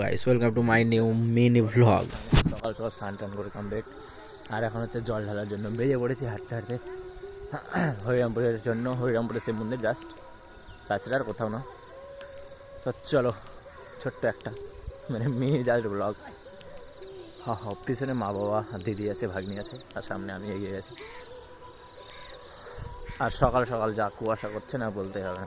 Guys welcome to my new mini vlog সকাল সকাল স্নান টান করে কমপ্লিট আর এখন হচ্ছে জল ঢালার জন্য। বেরিয়ে পড়েছি হাঁটতে হাঁটতে। হরিরামপুরের জন্য, হরিরামপুরের শিব মন্দির জাস্ট তাছাড়া আর কোথাও না। তো চলো, ছোট্ট একটা মানে মিনি জাস্ট ব্লগ হা হা, পিছনে মা বাবা, দিদি আছে, ভাগ্নি আছে, আর সামনে আমি এগিয়ে গেছি। আর সকাল সকাল যা কুয়াশা করছে না বলতে হবে না।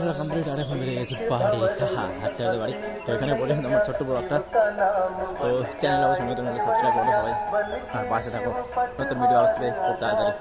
ফেলা কমপ্লিট আর এখন বেড়ে গেছি। পাহাড়ি হ্যাঁ হাঁটতে হাঁটতে বাড়ি। তো এখানে পর্যন্ত আমার ছোট্ট বড় একটা। তো চ্যানেল অবশ্যই নতুন হলে সাবস্ক্রাইব করো সবাই। আর পাশে থাকো। নতুন ভিডিও আসবে খুব তাড়াতাড়ি।